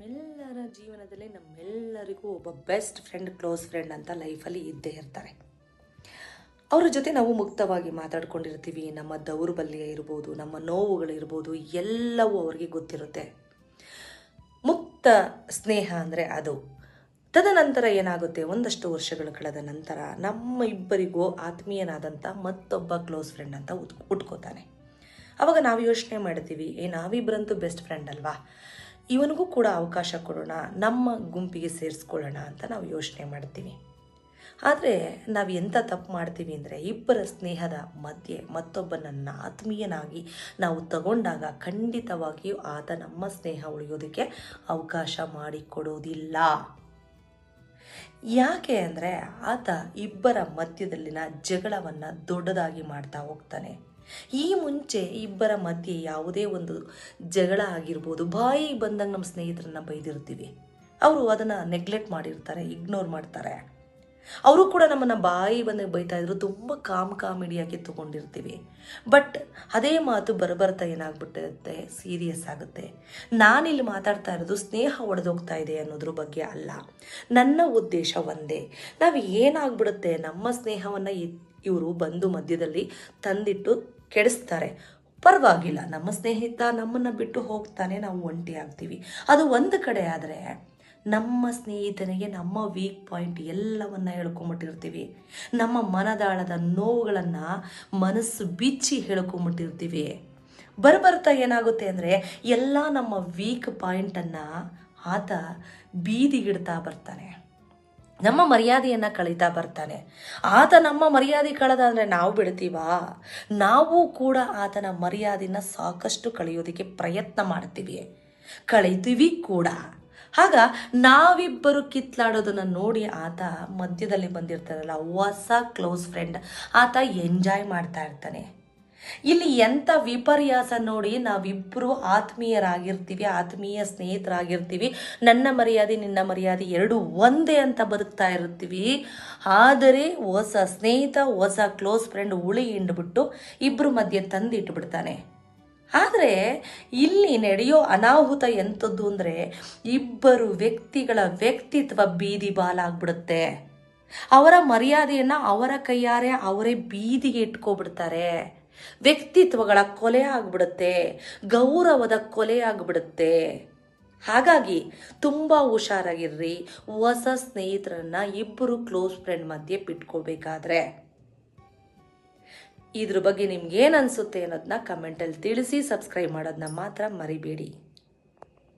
ನಮ್ಮೆಲ್ಲರ ಜೀವನದಲ್ಲಿ ನಮ್ಮೆಲ್ಲರಿಗೂ ಒಬ್ಬ ಬೆಸ್ಟ್ ಫ್ರೆಂಡ್ ಕ್ಲೋಸ್ ಫ್ರೆಂಡ್ ಅಂತ ಲೈಫಲ್ಲಿ ಇದ್ದೇ ಇರ್ತಾರೆ. ಅವರ ಜೊತೆ ನಾವು ಮುಕ್ತವಾಗಿ ಮಾತಾಡ್ಕೊಂಡಿರ್ತೀವಿ. ನಮ್ಮ ದೌರ್ಬಲ್ಯ ಇರ್ಬೋದು, ನಮ್ಮ ನೋವುಗಳಿರ್ಬೋದು ಎಲ್ಲವೂ ಅವ್ರಿಗೆ ಗೊತ್ತಿರುತ್ತೆ. ಮುಕ್ತ ಸ್ನೇಹ ಅಂದರೆ ಅದು. ತದನಂತರ ಏನಾಗುತ್ತೆ? ಒಂದಷ್ಟು ವರ್ಷಗಳು ಕಳೆದ ನಂತರ ನಮ್ಮ ಇಬ್ಬರಿಗೂ ಆತ್ಮೀಯನಾದಂಥ ಮತ್ತೊಬ್ಬ ಕ್ಲೋಸ್ ಫ್ರೆಂಡ್ ಅಂತ ಉತ್ ಉಟ್ಕೋತಾನೆ. ಅವಾಗ ನಾವು ಯೋಚನೆ ಮಾಡ್ತೀವಿ, ಏ ನಾವಿಬ್ಬರಂತೂ ಬೆಸ್ಟ್ ಫ್ರೆಂಡ್ ಅಲ್ವಾ? ಇವನಿಗೂ ಕೂಡ ಅವಕಾಶ ಕೊಡೋಣ, ನಮ್ಮ ಗುಂಪಿಗೆ ಸೇರಿಸ್ಕೊಳ್ಳೋಣ ಅಂತ ನಾವು ಯೋಚನೆ ಮಾಡ್ತೀವಿ. ಆದರೆ ನಾವು ಎಂಥ ತಪ್ಪು ಮಾಡ್ತೀವಿ ಅಂದರೆ ಇಬ್ಬರ ಸ್ನೇಹದ ಮಧ್ಯೆ ಮತ್ತೊಬ್ಬನನ್ನು ಆತ್ಮೀಯನಾಗಿ ನಾವು ತಗೊಂಡಾಗ ಖಂಡಿತವಾಗಿಯೂ ಆತ ನಮ್ಮ ಸ್ನೇಹ ಉಳಿಯೋದಕ್ಕೆ ಅವಕಾಶ ಮಾಡಿಕೊಡೋದಿಲ್ಲ. ಯಾಕೆ ಅಂದರೆ ಆತ ಇಬ್ಬರ ಮಧ್ಯದಲ್ಲಿನ ಜಗಳವನ್ನು ದೊಡ್ಡದಾಗಿ ಮಾಡ್ತಾ ಹೋಗ್ತಾನೆ. ಈ ಮುಂಚೆ ಇಬ್ಬರ ಮಧ್ಯೆ ಯಾವುದೇ ಒಂದು ಜಗಳ ಆಗಿರ್ಬೋದು, ಬಾಯಿ ಬಂದಂಗೆ ನಮ್ಮ ಸ್ನೇಹಿತರನ್ನ ಬೈದಿರ್ತೀವಿ. ಅವರು ಅದನ್ನು ನೆಗ್ಲೆಕ್ಟ್ ಮಾಡಿರ್ತಾರೆ ಇಗ್ನೋರ್ ಮಾಡ್ತಾರೆ. ಅವರು ಕೂಡ ನಮ್ಮನ್ನು ಬಾಯಿ ಬಂದಾಗ ಬೈತಾ ಇದ್ರು, ತುಂಬ ಕಾಮ್ ಕಾಮಿಡಿಯಾಗಿ ತೊಗೊಂಡಿರ್ತೀವಿ. ಬಟ್ ಅದೇ ಮಾತು ಬರಬರ್ತಾ ಏನಾಗ್ಬಿಟ್ಟಿರುತ್ತೆ ಸೀರಿಯಸ್ ಆಗುತ್ತೆ. ನಾನಿಲ್ಲಿ ಮಾತಾಡ್ತಾ ಇರೋದು ಸ್ನೇಹ ಒಡೆದೋಗ್ತಾ ಇದೆ ಅನ್ನೋದ್ರ ಬಗ್ಗೆ ಅಲ್ಲ. ನನ್ನ ಉದ್ದೇಶ ಒಂದೇ. ನಾವು ಏನಾಗ್ಬಿಡುತ್ತೆ, ನಮ್ಮ ಸ್ನೇಹವನ್ನು ಇವರು ಬಂದು ಮಧ್ಯದಲ್ಲಿ ತಂದಿಟ್ಟು ಕೆಡಿಸ್ತಾರೆ. ಪರವಾಗಿಲ್ಲ, ನಮ್ಮ ಸ್ನೇಹಿತ ನಮ್ಮನ್ನು ಬಿಟ್ಟು ಹೋಗ್ತಾನೆ, ನಾವು ಒಂಟಿ ಆಗ್ತೀವಿ. ಅದು ಒಂದು ಕಡೆ ಆದರೆ ನಮ್ಮ ಸ್ನೇಹಿತನಿಗೆ ನಮ್ಮ ವೀಕ್ ಪಾಯಿಂಟ್ ಎಲ್ಲವನ್ನ ಹೇಳ್ಕೊಂಬಿಟ್ಟಿರ್ತೀವಿ. ನಮ್ಮ ಮನದಾಳದ ನೋವುಗಳನ್ನು ಮನಸ್ಸು ಬಿಚ್ಚಿ ಹೇಳ್ಕೊಂಬಿಟ್ಟಿರ್ತೀವಿ. ಬರಬರ್ತಾ ಏನಾಗುತ್ತೆ ಅಂದರೆ ಎಲ್ಲ ನಮ್ಮ ವೀಕ್ ಪಾಯಿಂಟನ್ನು ಆತ ಬೀದಿಗಿಡ್ತಾ ಬರ್ತಾನೆ. ನಮ್ಮ ಮರ್ಯಾದೆಯನ್ನು ಕಳೀತಾ ಬರ್ತಾನೆ. ಆತ ನಮ್ಮ ಮರ್ಯಾದೆ ಕಳೆದ ನಾವು ಬಿಡ್ತೀವಾ? ನಾವು ಕೂಡ ಆತನ ಮರ್ಯಾದೆನ ಸಾಕಷ್ಟು ಕಳೆಯೋದಕ್ಕೆ ಪ್ರಯತ್ನ ಮಾಡ್ತೀವಿ. ಕಳೀತೀವಿ ಕೂಡ. ಆಗ ನಾವಿಬ್ಬರು ಕಿತ್ಲಾಡೋದನ್ನು ನೋಡಿ ಆತ ಮಧ್ಯದಲ್ಲಿ ಬಂದಿರ್ತಾರಲ್ಲ, ಹೊಸ ಕ್ಲೋಸ್ ಫ್ರೆಂಡ್ ಆತ ಎಂಜಾಯ್ ಮಾಡ್ತಾ ಇರ್ತಾನೆ. ಇಲ್ಲಿ ಎಂಥ ವಿಪರ್ಯಾಸ ನೋಡಿ ನಾವಿಬ್ಬರು ಆತ್ಮೀಯರಾಗಿರ್ತೀವಿ, ಆತ್ಮೀಯ ಸ್ನೇಹಿತರಾಗಿರ್ತೀವಿ. ನನ್ನ ಮರ್ಯಾದೆ, ನಿನ್ನ ಮರ್ಯಾದೆ ಎರಡು ಒಂದೇ ಅಂತ ಬದುಕ್ತಾ ಇರ್ತೀವಿ. ಆದರೆ ಹೊಸ ಸ್ನೇಹಿತ, ಹೊಸ ಕ್ಲೋಸ್ ಫ್ರೆಂಡ್ ಉಳಿ ಹಿಂಡ್ಬಿಟ್ಟು ಇಬ್ಬರು ಮಧ್ಯೆ ತಂದಿಟ್ಬಿಡ್ತಾನೆ. ಆದರೆ ಇಲ್ಲಿ ನಡೆಯೋ ಅನಾಹುತ ಎಂಥದ್ದು ಅಂದರೆ ಇಬ್ಬರು ವ್ಯಕ್ತಿಗಳ ವ್ಯಕ್ತಿತ್ವ ಬೀದಿ ಬಾಲಾಗ್ಬಿಡುತ್ತೆ. ಅವರ ಮರ್ಯಾದೆಯನ್ನು ಅವರ ಕೈಯಾರೆ ಅವರೇ ಬೀದಿಗೆ ಇಟ್ಕೊಬಿಡ್ತಾರೆ. ವ್ಯಕ್ತಿತ್ವಗಳ ಕೊಲೆ ಆಗ್ಬಿಡುತ್ತೆ, ಗೌರವದ ಕೊಲೆ ಆಗ್ಬಿಡುತ್ತೆ. ಹಾಗಾಗಿ ತುಂಬ ಹುಷಾರಾಗಿರ್ರಿ, ಹೊಸ ಸ್ನೇಹಿತರನ್ನ ಇಬ್ಬರು ಕ್ಲೋಸ್ ಫ್ರೆಂಡ್ ಮಧ್ಯೆ ಬಿಟ್ಕೋಬೇಕಾದ್ರೆ ಇದ್ರ ಬಗ್ಗೆ ನಿಮ್ಗೆ ಏನನ್ಸುತ್ತೆ ಅನಿಸುತ್ತೆ ಅನ್ನೋದನ್ನ ಕಮೆಂಟಲ್ಲಿ ತಿಳಿಸಿ ಸಬ್ಸ್ಕ್ರೈಬ್ ಮಾಡೋದನ್ನ ಮಾತ್ರ ಮರಿಬೇಡಿ.